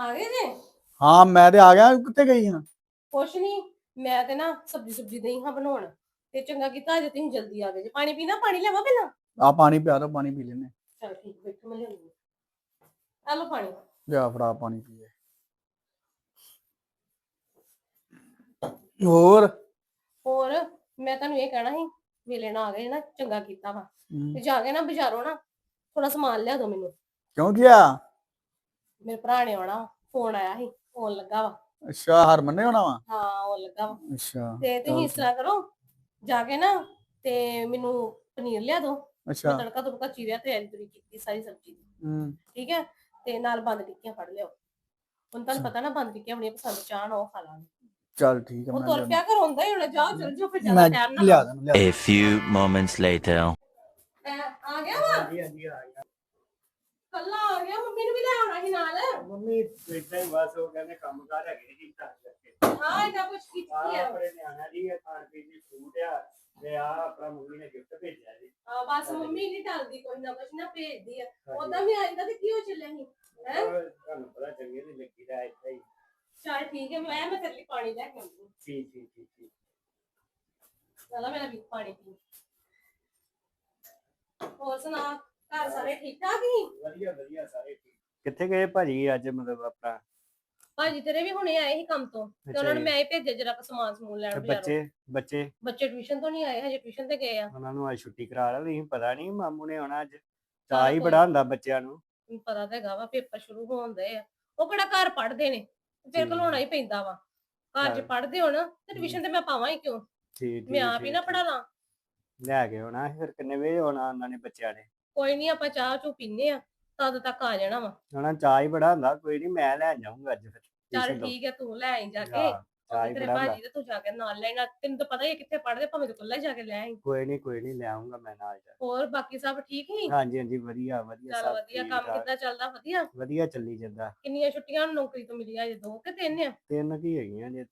ਆ ਗਏ ਜੇ ਹਾਂ ਮੈਂ ਤੇ ਆ ਗਿਆ ਕਿੱਥੇ ਗਈ ਹਾਂ ਕੁਛ ਨਹੀਂ ਮੈਂ ਤੇ ਨਾ ਸਬਜੀ ਸੁਬਜੀ ਦਈ ਹਾਂ ਬਣਾਉਣ ਤੇ ਚੰਗਾ ਕੀਤਾ ਜੇ ਤੁਸੀਂ ਜਲਦੀ ਆ ਗਏ ਜੇ। ਪਾਣੀ ਪੀਣਾ? ਪਾਣੀ ਲਿਆਵਾਂ ਪਹਿਲਾਂ? ਆ ਪਾਣੀ ਪਿਆ ਦੋ ਪਾਣੀ ਪੀ ਲੈਨੇ ਚਲ ਠੀਕ ਬੈਠੋ ਮੈਂ ਲਿਆਉਂਦੀ ਆ ਲਓ ਪਾਣੀ। ਲਿਆ ਫੜਾ ਪਾਣੀ ਪੀਏ। ਹੋਰ? ਹੋਰ ਮੈਂ ਤੁਹਾਨੂੰ ਇਹ ਕਹਿਣਾ ਸੀ ਵੇਲੇ ਨਾਲ ਆ ਗਏ ਨਾ ਚੰਗਾ ਕੀਤਾ ਵਾ। ਹਮ, ਤੇ ਜਾ ਕੇ ਨਾ ਬਾਜ਼ਾਰੋਂ ਨਾ ਥੋੜਾ ਸਮਾਨ ਲਿਆ ਦਿਓ ਮੈਨੂੰ। ਕਿਉਂ ਕੀ ਆ ਮੇਰੇ ਭਰਾ ਨੇ ਆਉਣਾ ਫੋਨ ਆਇਆ ਸੀ ਆਉਣ ਲੱਗਾ ਵਾ। ਅੱਛਾ ਹਰਮਨ ਨੇ ਹੋਣਾ ਵਾ? ਹਾਂ ਆਉਣ ਲੱਗਾ ਵਾ। ਅੱਛਾ ਤੇ ਤੁਸੀਂ ਇਸ ਤਰ੍ਹਾਂ ਕਰੋ ਜਾ ਕੇ ਨਾ ਤੇ ਮੈਨੂੰ ਪਨੀਰ ਲਿਆ ਦਿਓ। ਅੱਛਾ। ਮੈਂ ਤੜਕਾ ਤੁੜਕਾ ਚੀਰਿਆ ਤੇ ਐਡੀ ਤਰੀ ਕੀਤੀ ਸਾਰੀ ਸਬਜ਼ੀ ਦੀ। ਹਮ, ਠੀਕ ਹੈ? ਤੇ ਨਾਲ ਬੰਦ ਟਿੱਕੀਆਂ ਫੜ ਲਿਓ ਹੁਣ ਤੁਹਾਨੂੰ। ਪਤਾ ਨਾ ਬੰਦ ਟਿੱਕੀਆਂ ਬੜੀਆਂ ਪਸੰਦ ਚਾਹਣ ਉਹ ਖਾ ਲਾਂਗੇ। ਚੱਲ ਠੀਕ ਹੈ ਉਹ ਮੈਂ ਤੁਰ। ਪਿਆ ਕਰ ਹੁੰਦਾ ਹੀ ਹੁਣ ਜਾਓ ਚਲ ਜਾਓ ਫਿਰ ਜ਼ਿਆਦਾ ਮੈਂ ਟਾਈਮ ਨਾ ਲਿਆ ਦੇਣਾ ਲਿਆ A few moments later. ਐ, ਆ ਗਿਆ ਵਾ? ਹਾਂਜੀ ਹਾਂਜੀ ਆ ਗਿਆ। ਕੱਲਾ ਆ ਗਿਆ ਮੰਮੀ ਨੂੰ ਵੀ ਲੈ ਆਉਣਾ ਸੀ ਨਾਲ। ਮੰਮੀ ਇਦਾਂ ਹੀ ਬਸ ਉਹ ਕਹਿੰਦੇ ਕੰਮ ਕਾਰ ਹੈਗੇ ਜੀ ਤਾਂ ਕਰਕੇ ਹਾਂ ਇਹਦਾ ਕੁਝ ਕੀਤੀ ਆ। ਆਪਣੇ ਨਿਆਣਾ ਜੀ ਇਹ ਖਾਣ ਪੀਣ ਦੀ ਫੂਡ ਆ ਤੇ ਆ ਆਪਣਾ ਮੰਮੀ ਨੇ ਗਿਫਟ ਭੇਜਿਆ ਜੀ। ਆ ਬਸ ਮੰਮੀ ਨਹੀਂ ਟਲਦੀ ਕੋਈ ਨਾ ਕੁਝ ਨਾ ਭੇਜਦੀ ਆ। ਉਦਾਂ ਵੀ ਆਇਂਦਾ ਤੇ ਕੀ ਹੋ? ਚੱਲਿਆ ਸੀ ਹੈ ਤੁਹਾਨੂੰ ਪਤਾ ਚੰਗੇ ਨਹੀਂ ਲੱਗੀ ਦਾ ਇੱਥੇ ਹੀ। ਚਲ ਠੀਕ ਹੈ ਮੈਂ ਮੈਂ ਤੇਰੇ ਲਈ ਪਾਣੀ ਲੈ ਕੇ ਆਉਂਦੀ ਠੀਕ ਠੀਕ ਠੀਕ ਠੀਕ ਚਲਾ ਮੇਰਾ ਵੀ ਪਾਣੀ ਪੀ ਹੋਰ ਸੁਣਾ? ਘਰ ਸਾਰੇ ਠੀਕ ਠਾਕ ਹੀ? ਵਧੀਆ ਵਧੀਆ ਸਾਰੇ ਠੀਕ। ਕਿੱਥੇ ਗਏ ਭਾਜੀ ਅੱਜ ਮਤਲਬ ਆਪਣਾ? ਭਾਜੀ ਤੇਰੇ ਵੀ ਹੁਣੇ ਆਏ ਸੀ ਕੰਮ ਤੋਂ ਤੇ ਉਹਨਾਂ ਨੂੰ ਮੈਂ ਹੀ ਭੇਜਿਆ ਜਰਾ ਕੁ ਸਮਾਨ ਸਮੂਨ ਲੈਣ ਤੇ ਬਾਜ਼ਾਰੋਂ। ਬੱਚੇ ਬੱਚੇ? ਬੱਚੇ ਟਿਊਸ਼ਨ ਤੋਂ ਨਹੀਂ ਆਏ ਹਜੇ ਟਿਊਸ਼ਨ ਤੇ ਗਏ ਆ। ਉਹਨਾਂ ਨੂੰ ਅੱਜ ਛੁੱਟੀ ਕਰਾ ਲਾ ਨਹੀਂ ਪਤਾ ਨਹੀਂ ਮਾਮੂ ਨੇ ਆਉਣਾ ਅੱਜ। ਚਾਹ ਹੀ ਬੜਾ ਹੁੰਦਾ ਬੱਚਿਆਂ ਨੂੰ। ਮੈਨੂੰ ਪਤਾ ਤਾਂ ਹੈਗਾ ਵਾ ਪੇਪਰ ਸ਼ੁਰੂ ਹੋਣ ਦੇ ਆ। ਉਹ ਕਿਹੜਾ ਘਰ ਪੜ੍ਹਦੇ ਨੇ? ਫਿਰ। ਘਲਾਉਣਾ ਹੀ ਪੈਂਦਾ ਵਾ। ਘਰ 'ਚ ਚੱਲ। ਪੜ੍ਹਦੇ ਹੋਣ ਤੇ ਟਿਊਸ਼ਨ ਤੇ ਮੈਂ ਪਾਵਾਂ ਹੀ ਕਿਉਂ? ਠੀਕ ਮੈਂ ਆਪ ਹੀ ਨਾ ਠੀਕ। ਪੜਾ ਲਾਂ। ਲੈ ਕੇ ਆਉਣਾ ਫਿਰ ਕਿੰਨੇ ਵਜੇ ਆਉਣਾ ਉਹਨਾਂ ਨੇ ਬੱਚਿਆਂ ਨੇ? ਕੋਈ ਨਹੀਂ ਆਪਾਂ ਚਾਹ ਚੂ ਪੀਨੇ ਆ ਤਦ ਤੱਕ ਆ ਜਾਣਾ ਵਾ। ਉਹਨਾਂ ਚਾਹ ਹੀ ਬੜਾ ਹੁੰਦਾ ਕੋਈ ਨਹੀਂ ਮੈਂ ਲੈ ਜਾਊਂਗਾ ਅੱਜ ਫਿਰ ਚੱਲ ਤੋਂ। ਠੀਕ ਹੈ ਤੂੰ ਲੈ ਆਈ ਜਾ ਕੇ ਹਾਂ, ਚਾਹ ਹੀ ਤੇਰੇ ਬੜਾ ਹੁੰਦਾ। ਭਾਜੀ ਤੇ ਤੂੰ ਜਾ ਕੇ ਨਾਲ ਲੈਣਾ ਤੈਨੂੰ ਤਾਂ ਪਤਾ ਹੀ ਹੈ ਕਿੱਥੇ ਪੜ੍ਹਦੇ ਭਾਵੇਂ ਤੂੰ ਇਕੱਲਾ ਹੀ ਜਾ ਕੇ ਲੈ ਆਈ। ਕੋਈ ਨਹੀਂ ਕੋਈ ਨਹੀਂ ਲੈ ਮੈਂ ਨਾਲ ਜਾ ਹੋਰ ਬਾਕੀ ਸਭ ਠੀਕ ਹੀ? ਹਾਂਜੀ ਹਾਂਜੀ ਵਧੀਆ ਵਧੀਆ ਚੱਲ ਸਭ ਵਧੀਆ ਠੀਕ ਕੰਮ ਠਾਕ। ਕਿੱਦਾਂ ਚੱਲਦਾ ਵਧੀਆ? ਵਧੀਆ ਚੱਲੀ ਜਾਂਦਾ। ਕਿੰਨੀਆਂ ਛੁੱਟੀਆਂ ਨੂੰ ਨੌਕਰੀ ਤੋਂ ਮਿਲੀਆਂ ਜੇ ਦੋ ਕਿ ਤਿੰਨ ਆ? ਤਿੰਨ ਕੀ ਹੈਗੀਆਂ ਨੇ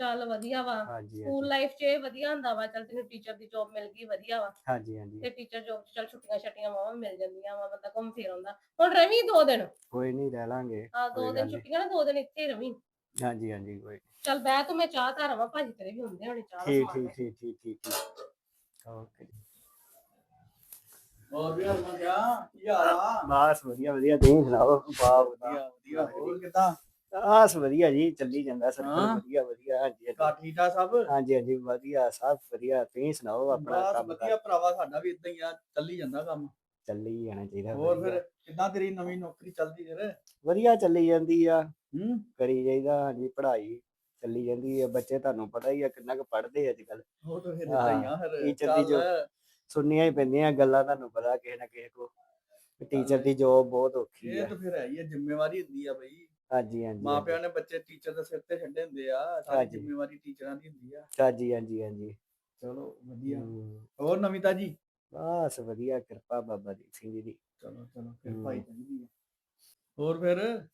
ਚੱਲ ਵਧੀਆ ਵਾ। ਹਾਂਜੀ ਸਕੂਲ ਹਾਂਜੀ। ਲਾਈਫ 'ਚ ਇਹ ਵਧੀਆ ਹੁੰਦਾ ਵਾ ਚੱਲ ਤੈਨੂੰ ਟੀਚਰ ਦੀ ਜੌਬ ਮਿਲ ਗਈ ਵਧੀਆ ਵਾ। ਹਾਂਜੀ ਹਾਂਜੀ। ਤੇ ਟੀਚਰ ਜੌਬ 'ਚ ਚੱਲ ਛੁੱਟੀਆਂ ਛੱਟੀਆਂ ਵਾਵਾ ਮਿਲ ਜਾਂਦੀਆਂ ਵਾ ਬੰਦਾ ਘੁੰਮ ਫਿਰ ਆਉਂਦਾ। ਹੁਣ ਰਵੀ ਦੋ ਦਿਨ। ਕੋਈ ਨਹੀਂ ਰਹਿ ਲਾਂਗੇ ਆ ਕੋਈ ਦੋ ਗੱਲ ਦਿਨ ਨੀ। ਛੁੱਟੀਆਂ ਨਾ ਦੋ ਦਿਨ ਇੱਥੇ ਹੀ ਰਵੀ। ਹਾਂਜੀ ਹਾਂਜੀ ਕੋਈ। ਚੱਲ ਬਹਿ ਤੂੰ ਮੈਂ ਚਾਹ ਧਾਰਾਂ ਵਾ ਭਾਜੀ ਤੇਰੇ ਵੀ ਹੁੰਦੇ ਹੋਣੇ ਚਾਹ ਦਾ ਠੀਕ ਸਮਾਨ ਠੀਕ ਠੀਕ ਠੀਕ ਠੀਕ ਠੀਕ। ਓਕੇ। ਹੋਰ ਵੀ ਹਰਮਨ ਗਿਆ ਕੀ ਹਾਲ ਆ? ਬਸ ਵਧੀਆ ਵਧੀਆ ਤੁਸੀਂ ਸੁਣਾਓ? ਵਾਹ ਵਧੀਆ ਵਧੀਆ ਹੋਰ ਕਿਦਾਂ? ਬਸ ਵਧੀਆ ਜੀ ਚੱਲੀ ਜਾਂਦਾ ਸਭ ਹਾਂ। ਵਧੀਆ ਵਧੀਆ ਹਾਂਜੀ ਹਾਂਜੀ। ਘਰ ਠੀਕ ਠਾਕ ਸਭ? ਹਾਂਜੀ ਹਾਂਜੀ ਵਧੀਆ ਸਭ ਵਧੀਆ। ਤੁਸੀਂ ਸੁਣਾਓ ਆਪਣਾ ਬਸ ਕੰਮ ਵਧੀਆ ਭਰਾਵਾ ਸਾਡਾ ਵੀ ਇਦਾਂ ਹੀ ਆ ਚੱਲੀ ਜਾਂਦਾ ਕੰਮ। ਚੱਲੀ ਜਾਣਾ ਚਾਹੀਦਾ ਹੋਰ ਵਧੀਆ। ਫਿਰ ਕਿੱਦਾਂ ਤੇਰੀ ਨਵੀਂ ਨੌਕਰੀ ਚੱਲਦੀ ਫਿਰ? ਵਧੀਆ ਚੱਲੀ ਜਾਂਦੀ ਆ। ਹੂੰ। ਕਰੀ ਜਾਈਦਾ ਹਾਂਜੀ ਪੜ੍ਹਾਈ ਚੱਲੀ ਜਾਂਦੀ ਹੈ ਬੱਚੇ ਤੁਹਾਨੂੰ ਪਤਾ ਹੀ ਆ ਕਿੰਨਾ ਕੁ ਪੜ੍ਹਦੇ ਅੱਜ ਕੱਲ ਉਹ ਤਾਂ ਫਿਰ ਇਦਾਂ ਹੀ ਆ ਫਿਰ ਟੀਚਰ ਦੀ ਜੋ- ਚੱਲ, ਸੁਣਨੀਆਂ ਹੀ ਪੈਂਦੀਆਂ ਗੱਲਾਂ ਤੁਹਾਨੂੰ ਪਤਾ ਕਿਸੇ ਨਾ ਕਿਸੇ ਕੋ ਟੀਚਰ ਦੀ ਜੋਬ ਬਹੁਤ ਔਖੀ ਇਹ ਆ। ਤਾਂ ਫਿਰ ਹੈ ਹੀ ਆ ਜ਼ਿੰਮੇਵਾਰੀ ਹੁੰਦੀ ਆ ਬਈ। ਹਾਂਜੀ ਹਾਂਜੀ ਮਾਪਿਆਂ ਨੇ ਬੱਚੇ ਟੀਚਰ ਦੇ ਸਿਰ ਤੇ ਛੱਡੇ ਹੁੰਦੇ ਆ ਸਾਰੀ ਹਾਂਜੀ। ਜ਼ਿੰਮੇਵਾਰੀ ਟੀਚਰਾਂ ਦੀ ਹੁੰਦੀ ਆ। ਹਾਂਜੀ ਹਾਂਜੀ ਹਾਂਜੀ। ਚਲੋ ਵਧੀਆ। ਹਮ, ਹੋਰ ਨਵੀਤਾ ਜੀ? ਬਸ ਵਧੀਆ ਕਿਰਪਾ ਬਾਬਾ ਦੀਪ ਸਿੰਘ ਜੀ ਦੀ। ਚਲੋ ਚਲੋ ਹਮ। ਭਾਈ ਚਾਹੀਦੀ ਆ। ਹੋਰ ਫਿਰ?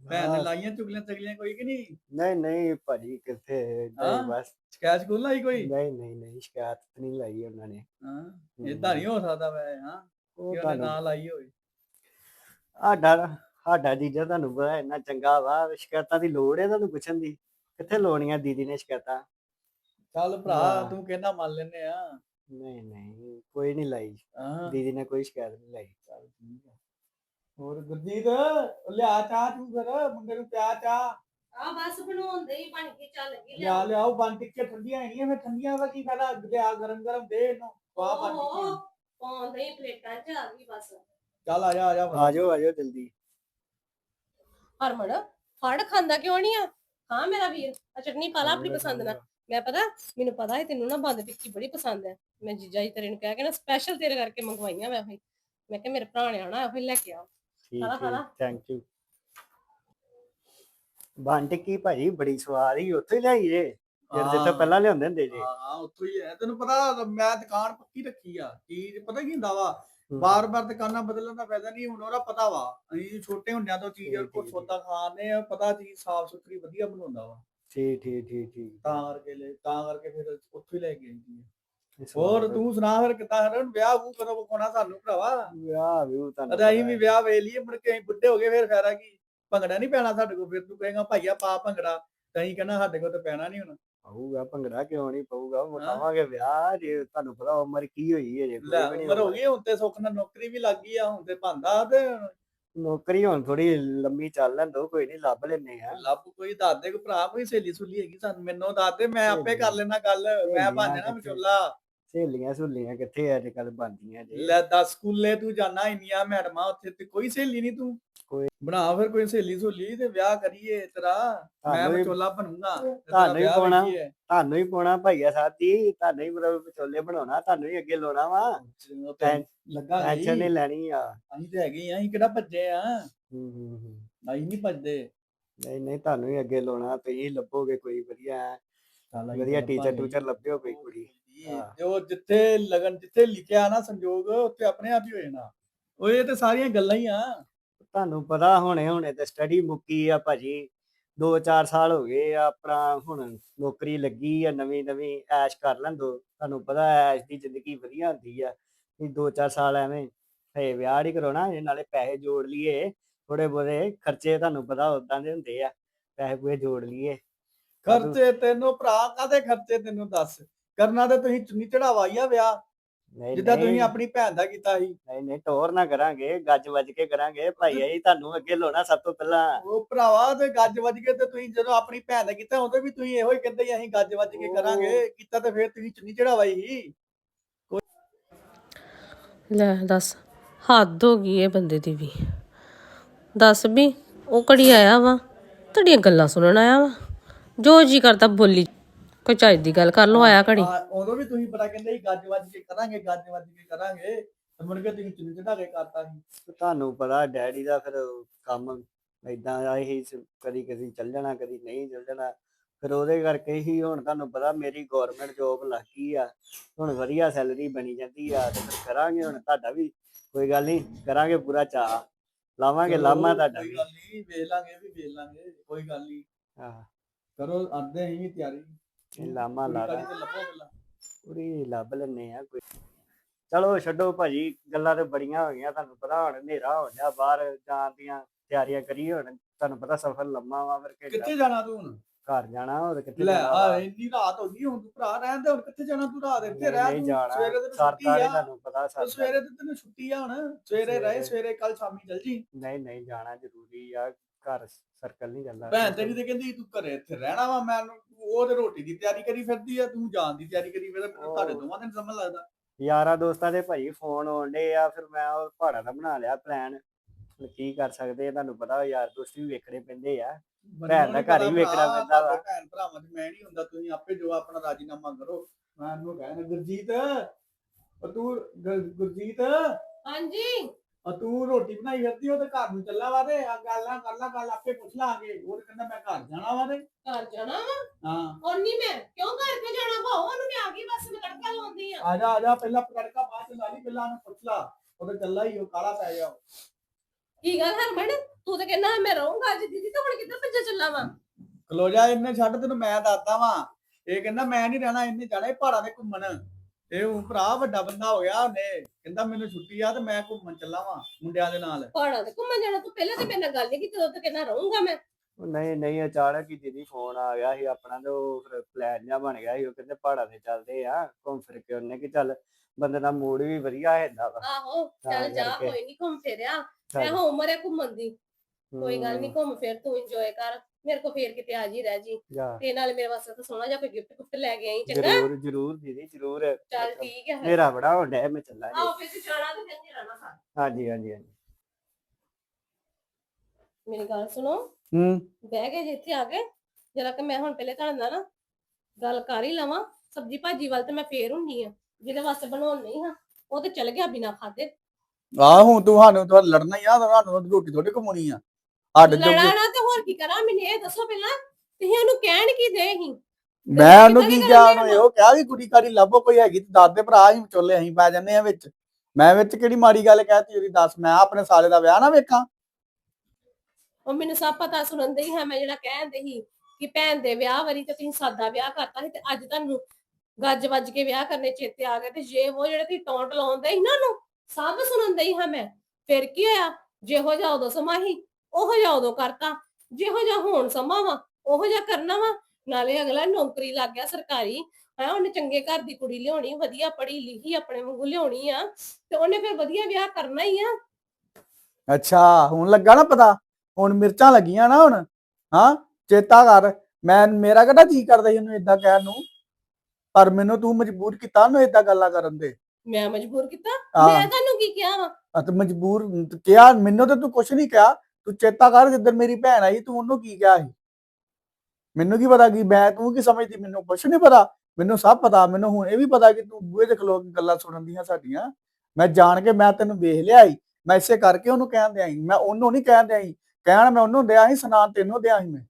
ਭੈਣ ਨੇ ਬਸ, ਲਾਈਆਂ ਚੁਗਲੀਆਂ ਚਗਲੀਆਂ ਕੋਈ ਕਿ ਨਹੀਂ? ਨਹੀਂ ਨਹੀਂ ਭਾਜੀ ਕਿੱਥੇ? ਏਦਾਂ ਹੀ? ਹਾਂ? ਬਸ। ਸ਼ਿਕਾਇਤ ਕੋਲ ਲਾਈ ਕੋਈ? ਨਹੀਂ ਨਹੀਂ ਨਹੀਂ ਸ਼ਿਕਾਇਤ ਤਾਂ ਨਹੀਂ ਲਾਈ ਉਹਨਾਂ ਨੇ। ਹਾਂ? ਇਦਾਂ ਨਹੀਂ ਹੋ ਸਕਦਾ ਵੈ ਹਾਂ? ਉਹ ਕਿ ਉਹਨੇ ਤੁਹਾਨੂੰ ਨਾ ਲਾਈ ਹੋਵੇ। ਸਾਡਾ ਸਾਡਾ ਜੀਜਾ ਤੁਹਾਨੂੰ ਪਤਾ ਇੰਨਾ ਚੰਗਾ ਵਾ ਸ਼ਿਕਾਇਤਾਂ ਦੀ ਲੋੜ ਹੈ ਤੁਹਾਨੂੰ ਪੁੱਛਣ ਦੀ? ਕਿੱਥੇ ਲਾਉਣੀਆਂ ਦੀਦੀ ਨੇ ਸ਼ਿਕਾਇਤਾਂ? ਚੱਲ ਭਰਾ ਹਾਂ। ਤੂੰ ਕਹਿੰਦਾ ਮੰਨ ਲੈਨੇ ਆ। ਨਹੀਂ ਨਹੀਂ ਕੋਈ ਨਹੀਂ ਲਾਈ। ਹਾਂ। ਦੀਦੀ ਨੇ ਕੋਈ ਸ਼ਿਕਾਇਤ ਨਹੀਂ ਲਾਈ। ਚੱਲ ਠੀਕ ਆ। ਹੋਰ ਗੁਰਜੀਤ ਲਿਆ ਚਾਹ ਤੂੰ ਫਿਰ ਮੁੰਡੇ ਨੂੰ ਪਿਆ ਚਾਹ। ਆ ਬਸ ਬਣਾਉਂਦੇ ਹੀ ਬਣ ਕੇ ਚੱਲ ਗਈ ਲਿਆ ਲਿਆਓ। ਬੰਦ ਟਿੱਕੇ ਠੰਡੀਆਂ ਆਈਆਂ ਫਿਰ ਠੰਡੀਆਂ ਦਾ ਕੀ ਫਾਇਦਾ? ਲਿਆ ਗਰਮ ਗਰਮ ਦੇ ਇਹਨੂੰ ਪਾ ਬੰਦ ਟਿੱਕੀਆਂ ਪਾਉਂਦੇ ਹੀ ਪਲੇਟਾਂ 'ਚ ਆ ਗਈ ਬਸ। ਚੱਲ ਆ ਜਾ ਆ ਜਾ। ਆ ਜਾਓ ਆ ਜਾਓ ਜਲਦੀ। ਹਰਮਨ ਫੜ ਖਾਂਦਾ ਕਿਉਂ ਨਹੀਂ ਆ? ਹਾਂ ਮੇਰਾ ਵੀਰ ਆ ਚਟਨੀ ਪਾ ਲਾ ਆਪਣੀ ਪਸੰਦ ਨਾਲ। ਮੈਂ ਪਤਾ ਮੈਨੂੰ ਪਤਾ ਹੈ ਤੈਨੂੰ ਨਾ ਬੰਦ ਟਿੱਕੀ ਬੜੀ ਪਸੰਦ ਹੈ। ਮੈਂ ਜੀਜਾ ਜੀ ਤੇਰੇ ਨੂੰ ਕਹਿ ਕੇ ਨਾ ਸਪੈਸ਼ਲ ਤੇਰੇ ਕਰਕੇ ਮੰਗਵਾਈਆਂ ਮੈਂ ਉਹੀ। ਮੈਂ ਕਿਹਾ ਮੇਰੇ ਭਰਾ ਨੇ ਆਣਾ ਉਹੀ ਲੈ ਕੇ ਆ ਠੀਕ ਖਾਲਾ, ਖਾਲਾ। ਥੈਂਕ ਯੂ ਬੰਟ ਕੀ ਭਾਜੀ ਬੜੀ ਸਵਾਦ ਹੀ ਉੱਥੇ ਹੀ ਲਿਆਈਏ ਜਿਹੜੇ ਜਿੱਥੇ। ਪਹਿਲਾਂ ਲਿਆਉਂਦੇ ਹੁੰਦੇ ਜੀ। ਹਾਂ ਉੱਥੋਂ ਹੀ ਹੈ। ਤੈਨੂੰ ਪਤਾ ਮੈਂ ਦੁਕਾਨ ਪੱਕੀ ਰੱਖੀ ਆ। ਚੀਜ਼ ਪਤਾ ਕੀ ਹੁੰਦਾ ਵਾ। ਬਾਰ-ਬਾਰ ਦੁਕਾਨਾਂ ਬਦਲਣ ਦਾ ਫਾਇਦਾ ਨਹੀਂ ਹੁਣ ਉਹਦਾ ਪਤਾ ਵਾ। ਅਸੀਂ ਛੋਟੇ ਹੁੰਦਿਆਂ ਤੋਂ ਚੀਜ਼ ਕੋ ਸੌਦਾ ਖਾਣੇ ਆ ਪਤਾ ਚੀਜ਼ ਸਾਫ਼ ਸੁਥਰੀ ਵਧੀਆ ਬਣਾਉਂਦਾ ਵਾ। ਠੀਕ ਠੀਕ ਠੀਕ ਠੀਕ। ਤਾਂ ਕਰਕੇ ਲੈ ਤਾਂ ਕਰਕੇ ਫਿਰ ਉੱਥੋਂ ਹੀ ਲੈ ਕੇ ਆਈ ਸਵਾਦ ਹੋਰ ਹੈ। ਤੂੰ ਸੁਣਾ ਫਿਰ ਕਿੱਦਾਂ ਹਰਨ ਵਿਆਹ ਵੂ ਕਦੋਂ ਵਿਖਾਉਣਾ ਸਾਨੂੰ ਭਰਾਵਾ? ਵਿਆਹ ਵੀ ਤੁਹਾਨੂੰ ਅਤੇ ਅਸੀਂ ਵੀ ਹੈ। ਵਿਆਹ ਵੇਖ ਲਈਏ ਮੁੜ ਕੇ ਅਸੀਂ ਬੁੱਢੇ ਹੋ ਗਏ ਫਿਰ ਫਾਇਦਾ ਕੀ? ਭੰਗੜਾ ਨਹੀਂ ਪੈਣਾ ਸਾਡੇ ਕੋਲ ਫਿਰ ਤੂੰ ਕਹੇਗਾ ਭਾਈਆ ਪਾ ਭੰਗੜਾ। ਤਾਂ ਅਸੀਂ ਕਹਿੰਦਾ ਸਾਡੇ ਕੋਲ ਤਾਂ ਪੈਣਾ ਨਹੀਂ ਹੁਣ। ਪਊਗਾ ਭੰਗੜਾ ਕਿਉਂ ਨਹੀਂ ਪਊਗਾ? ਮਟਾਵਾਂਗੇ ਵਿਆਹ ਜੇ ਤੁਹਾਨੂੰ ਪਤਾ ਉਮਰ ਕੀ ਹੋਈ ਹੈ ਜੇ ਕੋਈ ਵੀ ਉਮਰ ਹੋ। ਗਈ ਹੁਣ ਤੇ ਸੁੱਖ ਨਾਲ ਨੌਕਰੀ ਵੀ ਲੱਗ ਗਈ ਆ ਹੁਣ ਤੇ ਬੰਦਾ ਤੇ ਨੌਕਰੀ ਹੁਣ ਥੋੜੀ ਲੰਮੀ ਚੱਲ ਲੈਣ ਦੋ ਕੋਈ ਨਹੀਂ ਲੱਭ ਲੈਨੇ ਆ ਲੱਭ ਕੋਈ ਦੱਸ ਦੇ ਕੋਈ ਭਰਾ ਕੋਈ ਸਹੇਲੀ ਸੁਲੀ ਹੈਗੀ ਸਾਨੂੰ ਮੈਨੂੰ ਦੱਸ ਦੇ ਮੈਂ ਆਪੇ ਕਰ। ਲੈਣਾ ਗੱਲ ਮੈਂ ਸਹੇਲੀਆਂ ਬਣ ਜਾਣਾ ਕਿੱਥੇ? ਵਿਚੋਲਾ। ਸਹੇਲੀਆਂ ਸੁਹਲੀਆਂ ਕਿੱਥੇ ਅੱਜ ਕੱਲ ਬਣਦੀਆਂ ਜੇ। ਲੈ ਦੱਸ ਸਕੂਲੇ ਤੂੰ ਜਾਣਾ ਇੰਨੀਆਂ ਮੈਡਮਾਂ ਉੱਥੇ ਤੇ ਕੋਈ ਸਹੇਲੀ ਨਹੀਂ ਤੂੰ। ਕੋਈ- ਬਣਾ ਫਿਰ ਕੋਈ ਸਹੇਲੀ ਸੁਲੀ ਤੇ ਵਿਆਹ ਕਰੀਏ ਤੇਰਾ ਮੈਂ ਤੁਹਾਨੂੰ ਵਿਚੋਲਾ ਬਣੂੰਗਾ ਤੇ ਤੇਰਾ ਤੁਹਾਨੂੰ ਵਿਆਹ ਪਾਉਣਾ। ਤੁਹਾਨੂੰ ਹੀ ਪਾਉਣਾ ਭਾਈਆ ਸਾਥੀ ਤੁਹਾਨੂੰ ਹੀ ਮਤਲਬ ਵਿਚੋਲੇ ਬਣਾਉਣਾ ਤੁਹਾਨੂੰ ਹੀ ਅੱਗੇ ਲਾਉਣਾ ਵਾ। ਟੈਨ- ਲੱਗਾ ਟੈਨਸ਼ਨ ਨਹੀਂ ਨਹੀਂ ਲੈਣੀ ਆ। ਅਸੀਂ ਤੇ ਹੈਗੇ ਹੀ ਆ ਅਸੀਂ ਕਿਹੜਾ ਭੱਜੇ ਆ? ਹੂੰ ਹੂੰ ਹੂੰ। ਅਸੀਂ ਨਹੀਂ ਭੱਜਦੇ। ਨਹੀਂ ਨਹੀਂ ਤੁਹਾਨੂੰ ਹੀ ਅੱਗੇ ਲਾਉਣਾ ਤੁਸੀਂ ਲੱਭੋਗੇ ਕੋਈ ਵਧੀਆ। ਚੱਲ ਅਸੀਂ ਵਧੀਆ ਤਾਂ ਟੀਚਰ। ਟੂਚਰ ਲੱਭਿਓ ਕੋਈ ਕੁੜੀ। ਜੀ, ਹਾਂ। ਤੇ ਉਹ ਜਿੱਥੇ ਲਗਨ ਜਿੱਥੇ ਲਿਖਿਆ ਨਾ ਸੰਜੋਗ ਉੱਥੇ ਆਪਣੇ ਆਪ ਹੀ ਹੋ ਜਾਣਾ। ਉਹ ਇਹ ਤੇ ਸਾਰੀਆਂ ਗੱਲਾਂ ਹੀ ਆ। ਤੁਹਾਨੂੰ ਪਤਾ ਹੁਣੇ ਹੁਣੇ ਤੇ ਸਟੱਡੀ ਮੁੱਕੀ ਆ ਭਾਜੀ। 2-4 ਸਾਲ ਹੋ ਗਏ ਆ ਆਪਣਾ ਹੁਣ ਨੌਕਰੀ ਲੱਗੀ ਆ ਨਵੀਂ ਨਵੀਂ ਐਸ਼ ਕਰ ਲੈਂਦੋ। ਤੁਹਾਨੂੰ ਪਤਾ ਐਸ਼ ਦੀ ਜ਼ਿੰਦਗੀ ਵਧੀਆ ਹੁੰਦੀ ਆ। ਵੀ 2-4 ਸਾਲ ਐਵੇਂ ਹੇ ਵਿਆਹ ਨਹੀਂ ਕਰਾਉਣਾ ਇਹ ਨਾਲੇ ਪੈਸੇ ਜੋੜ ਲਈਏ ਥੋੜੇ ਬੋਦੇ ਖਰਚੇ ਤੁਹਾਨੂੰ ਪਤਾ ਉਦਾਂ ਦੇ ਹੁੰਦੇ ਆ ਪੈਸੇ ਪੂਏ ਜੋੜ ਲਈਏ। ਖਰਚੇ ਤੈਨੂੰ ਭਰਾ ਕਾਦੇ ਖਰਚੇ ਤੈਨੂੰ ਦੱਸ? ਕਰਨਾ ਤੇ ਤੁਸੀਂ ਚੁੰਨੀ ਚੜਾਵਾ ਹੀ ਆ ਵਿਆਹ। ਨਹੀਂ ਜਿੱਦਾਂ ਤੁਸੀਂ ਨਹੀਂ, ਆਪਣੀ ਭੈਣ ਦਾ ਕੀਤਾ ਸੀ। ਨਹੀਂ ਨਹੀਂ ਟੋਰ ਨਾ ਕਰਾਂਗੇ ਗੱਜ ਵੱਜ ਕੇ ਕਰਾਂਗੇ। ਭਾਈ ਜੀ ਤੁਹਾਨੂੰ ਅੱਗੇ ਲਾਉਣਾ ਸਭ ਤੋਂ ਪਹਿਲਾਂ। ਉਹ ਭਰਾਵਾ ਤੇ ਗੱਜ ਵੱਜ ਕੇ ਤੇ ਤੁਸੀਂ ਜਦੋਂ ਆਪਣੀ ਭੈਣ ਦਾ ਕੀਤਾ ਉਦੋਂ ਵੀ ਤੁਸੀਂ ਇਹੋ ਹੀ ਕਹਿੰਦੇ ਸੀ ਅਸੀਂ ਗੱਜ ਵੱਜ ਕੇ ਕਰਾਂਗੇ। ਕੀਤਾ ਤੇ ਫਿਰ ਤੁਸੀਂ ਚੁੰਨੀ ਚੜਾਵਾ ਹੀ ਲੈ ਦੱਸ ਹੱਦ ਹੋ ਗਈ ਇਹ ਬੰਦੇ ਦੀ ਵੀ। ਦੱਸ ਵੀ ਉਹ ਕੜੀ ਆਇਆ ਵਾ ਤੁਹਾਡੀਆਂ ਗੱਲਾਂ ਸੁਣਨ ਆਇਆ ਵਾ। ਜੋ ਜੀ ਕਰਦਾ ਬੋਲੀ। ਕੋਈ ਚੱਜ ਦੀ ਗੱਲ ਕਰ ਲੋ ਆਇਆ ਘੜੀ। ਹਾਂ, ਉਦੋਂ ਵੀ ਤੁਸੀਂ ਬੜਾ ਕਹਿੰਦੇ ਸੀ ਗੱਜ ਵੱਜ ਕੇ ਕਰਾਂਗੇ ਗੱਜ ਵੱਜ ਕੇ ਕਰਾਂਗੇ ਤੇ ਮੁੜ ਕੇ ਤੁਸੀਂ ਚੁੰਨੀ ਚੜਾ ਕੇ ਕਰਤਾ ਸੀ। ਤੁਹਾਨੂੰ ਪਤਾ ਡੈਡੀ ਦਾ ਫਿਰ ਕੰਮ ਇਦਾਂ ਆ ਹੀ ਕਦੀ ਕਦੀ ਚੱਲ ਜਾਣਾ ਕਦੀ ਨਹੀਂ ਚੱਲ ਜਾਣਾ। ਫਿਰ ਉਹਦੇ ਕਰਕੇ ਹੀ ਹੁਣ ਤੁਹਾਨੂੰ ਪਤਾ ਮੇਰੀ ਗਵਰਨਮੈਂਟ ਜੋਬ ਲੱਗ ਗਈ ਆ ਹੁਣ ਵਧੀਆ ਸੈਲਰੀ ਬਣੀ ਜਾਂਦੀ ਆ ਤੇ ਫਿਰ ਕਰਾਂਗੇ ਹੁਣ ਤੁਹਾਡਾ ਵੀ ਕੋਈ ਗੱਲ ਨਹੀਂ ਕਰਾਂਗੇ ਪੂਰਾ ਚਾਹ ਲਾਵਾਂਗੇ ਲਾਮਾ ਤੁਹਾਡਾ ਕੋਈ ਵੀ। ਗੱਲ ਨਹੀਂ ਵੇਖ ਲਾਂਗੇ ਵੀ ਵੇਖ ਲਾਂਗੇ ਕੋਈ ਗੱਲ ਨਹੀਂ। ਆਹ, ਕਰੋ ਅੱਧੇ ਹੀ ਤਿਆਰੀ। ਲਾਮਾ ਲਾ ਲਾ। ਪੂਰੀ ਲੱਭ ਲੈਨੇ ਆ ਕੋਈ। ਚਲੋ ਛੱਡੋ ਭਾਜੀ ਗੱਲਾਂ ਤੇ ਬੜੀਆਂ ਹੋ ਗਈਆਂ ਤੁਹਾਨੂੰ ਪਤਾ ਹੁਣ ਹਨੇਰਾ ਹੋ ਗਿਆ ਬਾਹਰ ਜਾਣ ਦੀਆਂ ਤਿਆਰੀਆਂ ਕਰੀ ਹੁਣ ਤੁਹਾਨੂੰ ਪਤਾ ਸਫ਼ਰ ਲੰਮਾ ਵਾ ਫਿਰ ਕਿੱਥੇ ਜਾਣਾ ਤੂੰ ਹੁਣ? ਘਰ ਜਾਣਾ ਹੋਰ ਕਿੱਥੇ ਲੈ ਜਾਣਾ ਆ ਵਾ। ਇੰਨੀ ਰਾਤ ਹੋ ਗਈ ਹੁਣ ਤੂੰ ਭਰਾ ਰਹਿਣ ਦੇ ਹੁਣ ਕਿੱਥੇ ਜਾਣਾ ਤੂੰ ਰਾਤ? ਇੱਥੇ ਰਹਿ ਨਹੀਂ ਤੂੰ ਜਾਣਾ। ਸਵੇਰੇ ਤੇ ਸਰਦਾ ਛੁੱਟੀ ਆ। ਤੁਹਾਨੂੰ ਪਤਾ ਤੇ ਸਰਦਾ ਸਵੇਰੇ ਤੇ ਤੈਨੂੰ ਛੁੱਟੀ ਆ ਹੁਣ। ਸਵੇਰੇ ਰਹੇ ਸਵੇਰੇ ਕੱਲ ਸ਼ਾਮੀ ਚੱਲ ਜੀ। ਨਹੀਂ ਨਹੀਂ ਜਾਣਾ ਜ਼ਰੂਰੀ ਆ। ਘਰ ਸਰਕਲ ਨਹੀਂ ਜਾਂਦਾ। ਭੈਣ ਤੇਰੀ ਤੇ ਕਹਿੰਦੀ ਤੂੰ ਘਰੇ ਇੱਥੇ ਰਹਿਣਾ ਵਾ ਮੈਂ ਉਹ ਤੇ ਰੋਟੀ ਦੀ ਤਿਆਰੀ ਕਰੀ ਫਿਰਦੀ ਆ ਤੂੰ ਜਾਣ ਦੀ ਤਿਆਰੀ ਕਰੀ ਫਿਰ ਤੁਹਾਡੇ ਦੋਵਾਂ ਦਿਨ ਸਮਝ ਲੱਗਦਾ। ਯਾਰਾਂ ਦੋਸਤਾਂ ਦੇ ਭਾਈ ਫੋਨ ਆਉਂਦੇ ਆ ਫਿਰ ਮੈਂ ਉਹ ਪਹਾੜਾਂ ਦਾ ਬਣਾ ਲਿਆ ਪਲਾਨ ਕੀ ਕਰ ਸਕਦੇ ਆ ਤੁਹਾਨੂੰ ਪਤਾ ਯਾਰ ਦੋਸਤ ਵੀ ਵੇਖਣੇ ਪੈਂਦੇ ਆ। ਭੈਣ ਦਾ ਘਰ ਹੀ ਵੇਖਣਾ ਪੈਂਦਾ ਵਾ। ਭੈਣ ਭਰਾਵਾਂ ਚ ਮੈਂ ਨਹੀਂ ਹੁੰਦਾ ਤੁਸੀਂ ਆਪੇ ਜੋ ਆਪਣਾ ਰਾਜੀਨਾਮਾ ਕਰੋ। ਮੈਂ ਉਹਨੂੰ ਕਹਿਣਾ ਗੁਰਜੀਤ ਉਹ ਤੂੰ ਗੁਰ- ਗੁਰਜੀਤ। ਹਾਂਜੀ। ਆ ਤੂੰ ਰੋਟੀ ਬਣਾਈ ਫਿਰਦੀ ਉਹ ਤੇ ਘਰ ਨੂੰ ਚੱਲਾ ਵਾ ਤੇ ਆ ਗੱਲਾਂ ਕਰ ਲਾ ਗੱਲ ਆਪੇ ਪੁੱਛ ਲਾਂਗੇ। ਉਹ ਤੇ ਕਹਿੰਦਾ ਮੈਂ ਘਰ ਜਾਣਾ ਵਾ ਤੇ। ਘਰ ਜਾਣਾ ਵਾ? ਹਾਂ। ਹੁਣ ਨਹੀਂ ਮੈਂ? ਕਿਉਂ ਘਰ ਕੇ ਜਾਣਾ? ਭਾਉ ਉਹਨੂੰ ਮੈਂ ਆ ਗਈ ਬਸ ਮੈਂ ਤੜਕਾ ਲਾਉਂਦੀ ਆ। ਆ ਜਾ ਆ ਜਾ ਪਹਿਲਾਂ ਪਕੜਕਾ ਬਾਅਦ ਚ ਲਾ ਲਈ ਪਹਿਲਾਂ ਉਹਨੂੰ ਪੁੱਛ ਲਾ। ਉਹ ਤੇ ਚੱਲਾ ਹੀ ਉਹ ਕਾਲਾ ਪੈ ਗਿਆ ਉਹ। ਕੀ ਗੱਲ ਹਰਮਨ? ਤੂੰ ਤਾਂ ਕਹਿੰਦਾ ਮੈਂ ਰਹੂੰਗਾ ਅੱਜ ਦੀਦੀ ਤਾਂ ਹੁਣ ਕਿੱਧਰ ਭੱਜਾ ਚੱਲਾ ਵਾ? ਖਲੋ ਜਾ ਇਹਨੇ ਛੱਡ ਤੈਨੂੰ ਮੈਂ ਦੱਸਦਾ ਵਾਂ। ਇਹ ਕਹਿੰਦਾ ਮੈਂ ਨਹੀਂ ਰਹਿਣਾ ਇਹਨੇ ਜਾਣਾ ਇਹ ਪਹਾੜਾਂ ਦੇ ਘੁੰਮਣ। ਇਹ ਉਹ ਭਰਾ ਵੱਡਾ ਬੰਦਾ ਹੋ ਗਿਆ ਉਹਨੇ ਕਹਿੰਦਾ ਮੈਨੂੰ ਛੁੱਟੀ ਆ ਤੇ ਮੈਂ ਘੁੰਮਣ ਚੱਲਾ ਵਾਂ ਮੁੰਡਿਆਂ ਦੇ ਨਾਲ। ਪਹਾੜਾਂ ਤੇ ਘੁੰਮਣ ਜਾਣਾ ਤੂੰ ਪਹਿਲਾਂ ਤੇ ਮੇਰੇ ਨਾਲ ਗੱਲ ਨਹੀਂ ਕੀਤੀ ਉਦੋਂ ਤਾਂ ਕਹਿੰਦਾ ਰਹੂੰਗਾ ਮੈਂ। ਉਹ ਨਹੀਂ ਨਹੀਂ ਅਚਾਨਕ ਹੀ ਦੀਦੀ ਫੋਨ ਆ ਗਿਆ ਸੀ ਆਪਣਾ ਤੇ ਉਹ ਫਿਰ ਪਲਾਨ ਜਿਹਾ ਬਣ ਗਿਆ ਸੀ ਉਹ ਕਹਿੰਦੇ ਪਹਾੜਾਂ ਤੇ ਚੱਲਦੇ ਆ ਘੁੰਮ ਫਿਰ ਕੇ ਉਹਨੇ ਕਿ ਚੱਲ ਬੰਦੇ ਦਾ ਮੂਡ ਵੀ ਵਧੀਆ ਹੁੰਦਾ ਵਾ। ਆਹੋ ਤਾਂ ਚੱਲ ਜਾ ਕਰਕੇ। ਕੋਈ ਨਹੀਂ ਘੁੰਮ ਫਿਰਿਆ। ਮੈਂ ਹੋ ਉਮਰ ਹੈ ਘੁੰਮਣ ਦੀ। ਕੋਈ ਗੱਲ ਨਹੀਂ ਘੁੰਮ ਫਿਰ ਤੂੰ ਇੰਜੋਏ ਕਰ। ਮੇਰੇ ਕੋ ਫੇਰ ਕਿਤੇ ਆ ਜੀ ਰਹਿ ਜੀ। ਜਾ। ਤੇ ਨਾਲ ਮੇਰੇ ਵਾਸਤੇ ਤਾਂ ਸੋਹਣਾ ਜਿਹਾ ਕੋਈ ਗਿਫਟ ਗੁਫਟ ਲੈ ਕੇ ਆਈ ਚੰਗਾ। ਜਰੂਰ ਜਰੂਰ ਦੀਦੀ ਜਰੂਰ। ਚੱਲ ਠੀਕ ਹੈ। ਫਿਰ। ਮੇਰਾ ਬੜਾ ਹੁੰਦਾ ਮੈਂ ਚੱਲਾਂ ਜੀ। ਆਓ ਫਿਰ ਤੂੰ ਜਾਣਾ ਤੇ ਫਿਰ ਨਹੀਂ ਰਹਿਣਾ ਸਾਥ ਹਾਂਜੀ ਹਾਂਜੀ ਹਾਂਜੀ। ਮੇਰੀ ਗੱਲ ਸੁਣੋ। ਹੂੰ। ਬਹਿ ਗਏ ਜੇ ਇੱਥੇ ਆ ਗਏ ਜਰਾ ਕਿ ਮੈਂ ਹੁਣ ਪਹਿਲੇ ਤੁਹਾਡੇ ਨਾਲ ਨਾ ਗੱਲ ਕਰ ਹੀ ਲਵਾਂ। ਸਬਜੀ ਭਾਜੀ ਵੱਲ ਤੇ ਮੈਂ ਫੇਰ ਹੁੰਨੀ ਆ ਜਿਹਦੇ ਵਾਸਤੇ ਬਣਾਉਣ ਨਹੀਂ ਹਾਂ। ਉਹ ਤੇ ਚਲ ਗਿਆ ਬਿਨਾ ਖਾਦੇ ਆ ਹੁਣ ਤੁਹਾਨੂੰ ਤਾਂ ਲੜਨਾ ਹੀ ਆ ਤੁਹਾਨੂੰ ਰੋਟੀ ਥੋੜੀ ਘੁੰਮਣੀ ਆ। ਅੱਡ ਲੜਾਣਾ ਤੇ ਹੋਰ ਕੀ ਕਰਾਂ? ਮੈਨੂੰ ਇਹ ਦੱਸੋ ਪਹਿਲਾਂ ਤੁਸੀਂ ਉਹਨੂੰ ਕਹਿਣ ਕੀ ਦੇ ਸੀ? ਮੈਂ ਉਹਨੂੰ ਕੀ ਕਿਹਾ ਉਹਨੂੰ ਹੈ? ਇਹੋ ਕਿਹਾ ਵੀ ਕੁੜੀ ਕਾਰੀ ਲੱਭੋ ਕੋਈ ਹੈਗੀ ਤੇ ਦੱਸ ਦੇ ਭਰਾ ਅਸੀਂ ਵਿਚੋਲੇ ਅਸੀਂ ਪੈ ਜੰਨੇ ਆ ਵਿੱਚ। ਮੈਂ ਵਿੱਚ ਕਿਹੜੀ ਮਾੜੀ ਗੱਲ ਕਹਿਤੀ ਉਹਦੀ? ਦੱਸ ਮੈਂ ਆਪਣੇ ਸਾਲੇ ਦਾ ਵਿਆਹ ਨਾ ਵੇਖਾਂ। ਉਹ ਮੈਨੂੰ ਸਭ ਪਤਾ ਸੁਣਨ ਹੀ ਹੈ ਮੈਂ ਜਿਹੜਾ ਕਹਿੰਦੇ ਸੀ ਕਿ ਭੈਣ ਦੇ ਵਿਆਹ ਵਾਰੀ ਤੇ ਤੁਸੀਂ ਸਾਦਾ ਵਿਆਹ ਕਰਤਾ ਸੀ ਤੇ ਅੱਜ ਤੁਹਾਨੂੰ ਗੱਜ ਵੱਜ ਕੇ ਵਿਆਹ ਕਰਨੇ ਚੇਤੇ ਆ ਗਏ ਤੇ ਜੇ ਉਹ ਜਿਹੜੇ ਤੁਸੀਂ ਟੌਂਟ ਲਾਉਂਦੇ ਸੀ ਨਾ ਉਹਨੂੰ ਸਭ ਸੁਣਨ ਹੀ ਹਾਂ ਮੈਂ। ਫਿਰ ਕੀ ਹੋਇਆ? ਜਿਹੋ ਜਿਹਾ ਉਦੋਂ ਸਮਾਂ ਸੀ। ਉਹੋ ਜਿਹਾ ਉਦੋਂ ਕਰਤਾ ਜਿਹੋ ਜਿਹਾ ਹੁਣ ਸਮਾਂ ਵਾ ਉਹੋ ਜਿਹਾ ਕਰਨਾ ਵਾ। ਨਾਲੇ ਅਗਲਾ ਨੌਕਰੀ ਲੱਗ ਗਿਆ ਸਰਕਾਰੀ ਹੈ ਉਹਨੇ ਚੰਗੇ ਘਰ ਦੀ ਕੁੜੀ ਲਿਆਉਣੀ ਵਧੀਆ ਪੜ੍ਹੀ ਲਿਖੀ ਆਪਣੇ ਵਾਂਗੂ ਲਿਆਉਣੀ ਆ ਤੇ ਉਹਨੇ ਫਿਰ ਵਧੀਆ ਵਿਆਹ ਕਰਨਾ ਹੀ ਆ। ਅੱਛਾ ਹੁਣ ਲੱਗਾ ਨਾ ਪਤਾ ਹੁਣ ਮਿਰਚਾਂ ਲੱਗੀਆਂ ਨਾ ਹੁਣ ਹਾਂ ਚੇਤਾ ਕਰ ਮੈਂ ਮੇਰਾ ਕਿਹੜਾ ਜੀ ਕਰਦਾ ਸੀ ਉਹਨੂੰ ਇਦਾਂ ਕਹਿਣ ਨੂੰ ਪਰ ਮੈਨੂੰ ਤੂੰ ਮਜਬੂਰ ਕੀਤਾ ਉਹਨੂੰ ਇਦਾਂ ਗੱਲਾਂ ਕਰਨ ਦੇ। ਮੈਂ ਮਜਬੂਰ ਕੀਤਾ? ਹਾਂ। ਮੈਂ ਤੁਹਾਨੂੰ ਕੀ ਕਿਹਾ ਵਾ? ਆ ਤੇ ਮਜਬੂਰ ਕਿਹਾ ਮੈਨੂੰ ਤੇ ਤੂੰ ਕੁਛ ਨਹੀਂ ਕਿਹਾ ਤੂੰ ਚੇਤਾ ਕਰ ਜਿੱਦਣ ਮੇਰੀ ਭੈਣ ਆਈ, ਤੂੰ ਉਹਨੂੰ ਕੀ ਕਿਹਾ ਸੀ? ਮੈਨੂੰ ਕੀ ਪਤਾ ਕੀ, ਮੈਂ ਤੂੰ ਕੀ ਸਮਝਦੀ, ਮੈਨੂੰ ਕੁਛ ਨਹੀਂ ਪਤਾ। ਮੈਨੂੰ ਸਭ ਪਤਾ, ਮੈਨੂੰ ਹੁਣ ਇਹ ਵੀ ਪਤਾ ਕਿ ਤੂੰ ਬੂਹੇ ਤੇ ਖਲੋ ਕੇ ਗੱਲਾਂ ਸੁਣਨ ਦੀਆਂ ਸਾਡੀਆਂ। ਮੈਂ ਜਾਣ ਕੇ ਮੈਂ ਤੈਨੂੰ ਵੇਖ ਲਿਆ ਸੀ। ਮੈਂ ਇਸੇ ਕਰਕੇ ਉਹਨੂੰ ਕਹਿਣ ਦਿਆ ਸੀ। ਮੈਂ ਉਹਨੂੰ ਨਹੀਂ ਕਹਿਣ ਦਿਆ ਸੀ। ਕਹਿਣ ਮੈਂ ਉਹਨੂੰ ਦਿਆ ਸੀ ਸੁਣਾ ਤੈਨੂੰ ਦਿਆ ਸੀ ਮੈਂ।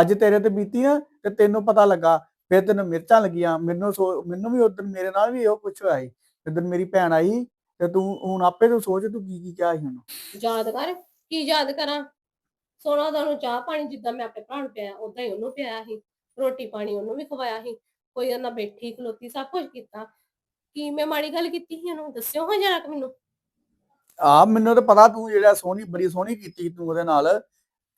ਅੱਜ ਤੇਰੇ ਤੇ ਬੀਤੀ ਤੇ ਤੈਨੂੰ ਪਤਾ ਲੱਗਾ, ਫਿਰ ਤੈਨੂੰ ਮਿਰਚਾਂ ਲੱਗੀਆਂ। ਮੈਨੂੰ ਸੋ- ਮੈਨੂੰ ਵੀ ਉਦੋਂ ਮੇਰੇ ਨਾਲ ਵੀ ਇਹੋ ਕੁਛ ਹੋਇਆ ਸੀ। ਜਦੋਂ ਮੇਰੀ ਭੈਣ ਆਈ, ਤੇ ਤੂੰ ਹੁਣ ਆਪੇ ਤੂੰ ਸੋਚ ਤੂੰ ਕੀ ਕੀ ਕਿਹਾ ਸੀ ਉਹਨੂੰ। ਯਾਦ ਕਰ ਕੀ ਯਾਦ ਕਰਾਂ? ਸੋਨਾ ਦਾ ਨੂੰ ਚਾਹ ਪਾਣੀ ਜਿੱਦਾਂ ਮੈਂ ਆਪਣੇ ਭਰਾ ਨੂੰ ਪਿਆ ਉਦਾਂ ਹੀ ਉਹਨੂੰ ਪਿਆਇਆ ਸੀ। ਰੋਟੀ ਪਾਣੀ ਉਹਨੂੰ ਵੀ ਖਵਾਇਆ ਸੀ। ਕੋਈ ਉਹਨਾਂ ਬੈਠੀ, ਖਲੋਤੀ, ਸਭ ਕੁਝ ਕੀਤਾ। ਕੀ ਮੈਂ ਮਾੜੀ ਗੱਲ ਕੀਤੀ ਸੀ ਉਹਨੂੰ? ਦੱਸਿਓ ਹਾਂ ਜਰਾ ਮੈਨੂੰ। ਆ ਮੈਨੂੰ ਤਾਂ ਪਤਾ ਤੂੰ ਜਿਹੜਾ ਸੋਹਣੀ, ਬੜੀ ਸੋਹਣੀ ਕੀਤੀ ਤੂੰ ਉਹਦੇ ਨਾਲ।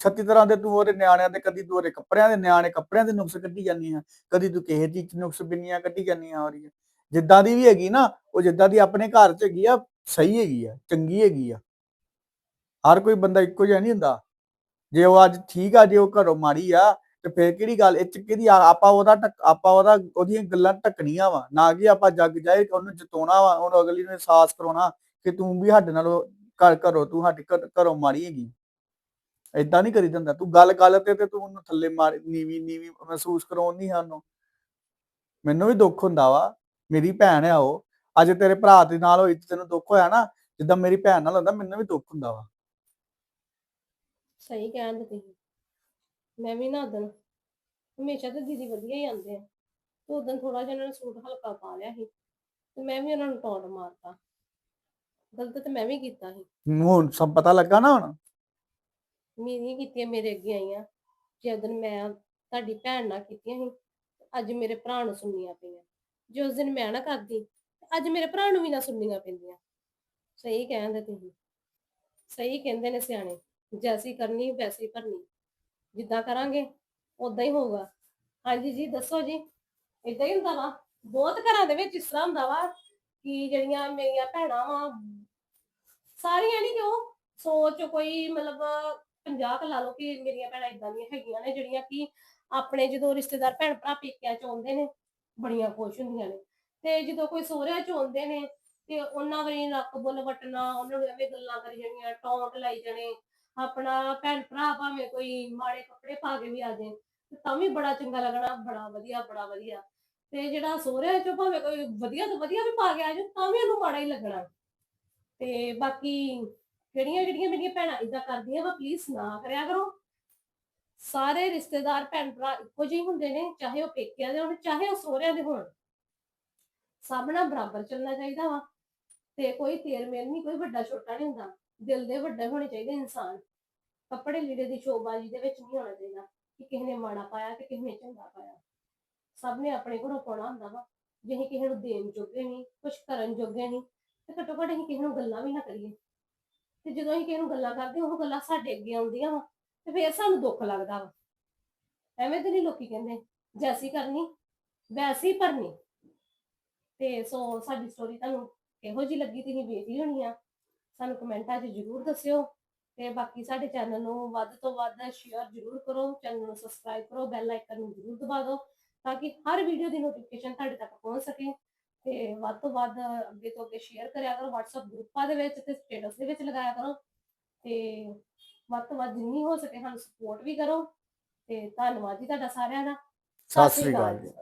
36 ਤਰ੍ਹਾਂ ਦੇ ਤੂੰ ਉਹਦੇ ਨਿਆਣਿਆਂ ਦੇ ਕਦੀ ਤੂੰ ਉਹਦੇ ਕੱਪੜਿਆਂ ਦੇ ਨਿਆਣੇ ਕੱਪੜਿਆਂ ਦੇ ਨੁਕਸ ਕੱਢੀ ਜਾਂਦੀ ਆ। ਕਦੀ ਤੂੰ ਕਿਸੇ ਚੀਜ਼ 'ਚ ਨੁਕਸ ਬਿੰਨੀਆਂ ਕੱਢੀ ਜਾਂਦੀ ਆ ਰਹੀ ਜਿੱਦਾਂ ਦੀ ਵੀ ਹੈਗੀ ਨਾ, ਉਹ ਜਿੱਦਾਂ ਦੀ ਆਪਣੇ ਘਰ 'ਚ ਹੈਗੀ ਆ, ਸਹੀ ਹੈਗੀ ਆ, ਚੰਗੀ ਹੈਗੀ ਆ। ਹਰ ਕੋਈ ਬੰਦਾ ਇੱਕੋ ਜਿਹਾ ਨਹੀਂ ਹੁੰਦਾ। ਜੇ ਉਹ ਅੱਜ ਠੀਕ ਆ, ਜੇ ਉਹ ਘਰੋਂ ਮਾੜੀ ਆ, ਤੇ ਫੇਰ ਕਿਹੜੀ ਗੱਲ? ਇਹ ਚ ਕਿਹਦੀ ਆਪਾਂ ਉਹਦਾ ਢੱਕ- ਆਪਾਂ ਉਹਦਾ, ਉਹਦੀਆਂ ਗੱਲਾਂ ਢੱਕਣੀਆਂ ਵਾ। ਨਾ ਕਿ ਆਪਾਂ ਜੱਗ ਜਾਏ, ਉਹਨੂੰ ਜਿਤਾਉਣਾ ਵਾ, ਉਹਨੂੰ ਅਗਲੀ ਨੂੰ ਅਹਿਸਾਸ ਕਰਾਉਣਾ ਕਿ ਤੂੰ ਵੀ ਸਾਡੇ ਨਾਲ ਘਰ, ਘਰੋਂ, ਤੂੰ ਸਾਡੇ ਘਰ- ਘਰੋਂ ਮਾੜੀ ਹੈਗੀ। ਏਦਾਂ ਨਹੀਂ ਕਰੀ ਦਿੰਦਾ ਤੂੰ ਗੱਲ ਗੱਲ ਤੇ ਤੇ ਤੂੰ ਉਹਨੂੰ ਥੱਲੇ ਮਾਰ, ਨੀਵੀਂ ਨੀਵੀਂ ਮਹਿਸੂਸ ਕਰਾਉਣ ਨਹੀਂ ਸਾਨੂੰ। ਮੈਨੂੰ ਵੀ ਦੁੱਖ ਹੁੰਦਾ ਵਾ। ਮੇਰੀ ਭੈਣ ਆ ਉਹ। ਅੱਜ ਤੇਰੇ ਭਰਾ ਦੇ ਨਾਲ ਹੋਈ, ਤੈਨੂੰ ਦੁੱਖ ਹੋਇਆ ਨਾ? ਜਿੱਦਾਂ ਮੇਰੀ ਭੈਣ ਨਾਲ ਹੁੰਦਾ, ਮੈਨੂੰ ਵੀ ਦੁੱਖ ਹੁੰਦਾ ਵਾ। ਸਹੀ ਕਹਿੰਦੇ ਤੁਸੀਂ। ਮੈਂ ਵੀ ਨਾ ਉਦਣ ਹਮੇਸ਼ਾ ਤਾਂ ਦੀਦੀ ਵਧੀਆ ਹੀ ਆਉਂਦੇ ਆ। ਤੇ ਉਦੋਂ ਥੋੜਾ ਜਿਹਾ ਉਹਨਾਂ ਨੇ ਸੂਟ ਹਲਕਾ ਪਾ ਲਿਆ ਸੀ ਤੇ ਮੈਂ ਵੀ ਉਹਨਾਂ ਨੂੰ ਟੌਂਟ ਮਾਰਤਾ। ਗਲਤ ਤੇ ਮੈਂ ਵੀ ਕੀਤਾ ਸੀ। ਹੁਣ ਸਭ ਪਤਾ ਲੱਗਾ ਨਾ ਹੁਣ? ਮੇਰੀਆਂ ਕੀਤੀਆਂ ਮੇਰੇ ਅੱਗੇ ਆਈਆਂ। ਜਦੋਂ ਮੈਂ ਤੁਹਾਡੀ ਭੈਣ ਨਾਲ ਕੀਤੀਆਂ ਸੀ ਅੱਜ ਮੇਰੇ ਭਰਾ ਨੂੰ ਸੁਣਨੀਆਂ ਪਈਆਂ। ਜੇ ਉਸ ਦਿਨ ਮੈਂ ਨਾ ਕਰਦੀ ਤੇ ਅੱਜ ਮੇਰੇ ਭਰਾ ਨੂੰ ਵੀ ਨਾ ਸੁਣਨੀਆਂ ਪੈਂਦੀਆਂ। ਸਹੀ ਕਹਿੰਦੇ ਤੁਸੀਂ। ਸਹੀ ਕਹਿੰਦੇ ਨੇ ਸਿਆਣੇ। ਜੈਸੀ ਕਰਨੀ, ਵੈਸੀ ਭਰਨੀ। ਜਿੱਦਾਂ ਕਰਾਂਗੇ ਉਦਾਂ ਹੀ ਹੋਊਗਾ। ਹਾਂਜੀ ਜੀ, ਦੱਸੋ ਜੀ। ਇਦਾਂ ਹੀ ਹੁੰਦਾ ਵਾ। ਬਹੁਤ ਘਰਾਂ ਦੇ ਵਿੱਚ ਇਸ ਤਰ੍ਹਾਂ ਹੁੰਦਾ ਵਾ ਕਿ ਜਿਹੜੀਆਂ ਮੇਰੀਆਂ ਭੈਣਾਂ ਵਾ, ਸਾਰੀਆਂ ਨਹੀਂ ਕਿਉਂ ਸੋਚ ਕੋਈ ਮਤਲਬ 50 ਕੁ ਲਾ ਲਓ ਕਿ ਮੇਰੀਆਂ ਭੈਣਾਂ ਇਦਾਂ ਦੀਆਂ ਹੈਗੀਆਂ ਨੇ, ਜਿਹੜੀਆਂ ਕਿ ਆਪਣੇ ਜਦੋਂ ਰਿਸ਼ਤੇਦਾਰ ਭੈਣ ਭਰਾ ਪੇਕਿਆਂ ਚ ਆਉਂਦੇ ਨੇ, ਬੜੀਆਂ ਖੁਸ਼ ਹੁੰਦੀਆਂ ਨੇ। ਤੇ ਜਦੋਂ ਕੋਈ ਸਹੁਰਿਆਂ ਚ ਆਉਂਦੇ ਨੇ, ਤੇ ਉਹਨਾਂ ਵਾਰੀ ਨੱਕ ਬੁੱਲ ਵਟਣਾ, ਉਹਨਾਂ ਨੂੰ ਐਵੇਂ ਗੱਲਾਂ ਕਰੀ ਜਾਣੀਆਂ, ਟੌਂਟ ਲਾਈ ਜਾਣੇ ਆਪਣਾ ਭੈਣ ਭਰਾ ਭਾਵੇਂ ਕੋਈ ਮਾੜੇ ਕੱਪੜੇ ਪਾ ਕੇ ਵੀ ਆ ਜਾਣ, ਤੇ ਤਾਂ ਵੀ ਬੜਾ ਚੰਗਾ ਲੱਗਣਾ, ਬੜਾ ਵਧੀਆ ਬੜਾ ਵਧੀਆ। ਤੇ ਜਿਹੜਾ ਸੋਹਰਿਆਂ ਚੋਂ ਭਾਵੇਂ ਕੋਈ ਵਧੀਆ ਤੋਂ ਵਧੀਆ ਵੀ ਪਾ ਕੇ ਆ ਜਾਏ ਤਾਂ ਵੀ ਉਹਨੂੰ ਮਾੜਾ ਹੀ ਲੱਗਣਾ। ਤੇ ਬਾਕੀ ਜਿਹੜੀਆਂ ਜਿਹੜੀਆਂ ਮੇਰੀਆਂ ਭੈਣਾਂ ਇਦਾਂ ਕਰਦੀਆਂ ਵਾ ਪਲੀਜ਼ ਨਾ ਕਰਿਆ ਕਰੋ। ਸਾਰੇ ਰਿਸ਼ਤੇਦਾਰ ਭੈਣ ਭਰਾ ਇੱਕੋ ਜਿਹੇ ਹੁੰਦੇ ਨੇ, ਚਾਹੇ ਉਹ ਪੇਕਿਆਂ ਦੇ ਹੋਣ, ਚਾਹੇ ਉਹ ਸੋਹਰਿਆਂ ਦੇ ਹੋਣ। ਸਾਹਮਣਾ ਬਰਾਬਰ ਚੱਲਣਾ ਚਾਹੀਦਾ ਵਾ। ਤੇ ਕੋਈ ਤੇਰ ਮੇਲ ਨਹੀਂ, ਕੋਈ ਵੱਡਾ ਛੋਟਾ ਨਹੀਂ ਹੁੰਦਾ। ਦਿਲ ਦੇ ਵੱਡੇ ਹੋਣੇ ਚਾਹੀਦੇ ਇਨਸਾਨ। ਕੱਪੜੇ ਲੀੜੇ ਦੀ ਸ਼ੋਬਾਜੀ ਦੇ ਵਿੱਚ ਨਹੀਂ ਹੋਣਾ ਚਾਹੀਦਾ ਕਿ ਕਿਸੇ ਨੇ ਮਾੜਾ ਪਾਇਆ ਤੇ ਕਿਸੇ ਨੇ ਚੰਗਾ ਪਾਇਆ। ਸਭ ਨੇ ਆਪਣੇ ਘਰੋਂ ਪਾਉਣਾ ਹੁੰਦਾ ਵਾ। ਜੇ ਅਸੀਂ ਕਿਸੇ ਨੂੰ ਦੇਣ ਜੋਗੇ ਨਹੀਂ ਕੁਝ ਕਰਨ ਜੋਗੇ ਨਹੀਂ, ਤੇ ਘੱਟੋ ਘੱਟ ਅਸੀਂ ਕਿਸੇ ਨੂੰ ਗੱਲਾਂ ਵੀ ਨਾ ਕਰੀਏ। ਤੇ ਜਦੋਂ ਅਸੀਂ ਕਿਸੇ ਨੂੰ ਗੱਲਾਂ ਕਰਦੇ, ਉਹ ਗੱਲਾਂ ਸਾਡੇ ਅੱਗੇ ਆਉਂਦੀਆਂ ਵਾ, ਤੇ ਫੇਰ ਸਾਨੂੰ ਦੁੱਖ ਲੱਗਦਾ ਵਾ। ਐਵੇਂ ਤੇ ਨਹੀਂ ਲੋਕੀ ਕਹਿੰਦੇ ਜੈਸੀ ਕਰਨੀ ਵੈਸੀ ਭਰਨੀ। ਤੇ ਸੋ ਸਾਡੀ ਸਟੋਰੀ ਤੁਹਾਨੂੰ ਕਿਹੋ ਜੀ ਲੱਗੀ, ਤੁਸੀਂ ਵੇਖੀ ਹੋਣੀ ਆ। ਸਾਨੂੰ ਕਮੈਂਟਾਂ 'ਚ ਜਰੂਰ ਦੱਸਿਓ ਤੇ ਬਾਕੀ ਸਾਡੇ ਚੈਨਲ ਨੂੰ ਵੱਧ ਤੋਂ ਵੱਧ ਸ਼ੇਅਰ ਜਰੂਰ ਕਰੋ ਚੈਨਲ ਨੂੰ ਸਬਸਕ੍ਰਾਈਬ ਕਰੋ ਬੈਲ ਆਈਕਨ ਨੂੰ ਜਰੂਰ ਦਬਾ ਦਿਓ ਤਾਂ ਕਿ ਹਰ ਵੀਡੀਓ ਦੀ ਨੋਟੀਫਿਕੇਸ਼ਨ ਤੁਹਾਡੇ ਤੱਕ ਪਹੁੰਚ ਸਕੇ ਤੇ ਵੱਧ ਤੋਂ ਵੱਧ ਅੱਗੇ ਤੋਂ ਅੱਗੇ ਸ਼ੇਅਰ ਕਰਿਆ ਕਰੋ WhatsApp ਗਰੁੱਪਾਂ ਦੇ ਵਿੱਚ ਤੇ ਸਟੇਟਸ ਦੇ ਵਿੱਚ ਲਗਾਇਆ ਕਰੋ ਤੇ ਵੱਧ ਤੋਂ ਵੱਧ ਜਿੰਨੀ ਹੋ ਸਕੇ ਸਾਨੂੰ ਸਪੋਰਟ ਵੀ ਕਰੋ ਤੇ ਧੰਨਵਾਦ ਜੀ ਤੁਹਾਡਾ ਸਾਰਿਆਂ ਦਾ। ਸਤਿ ਸ੍ਰੀ ਅਕਾਲ ਜੀ।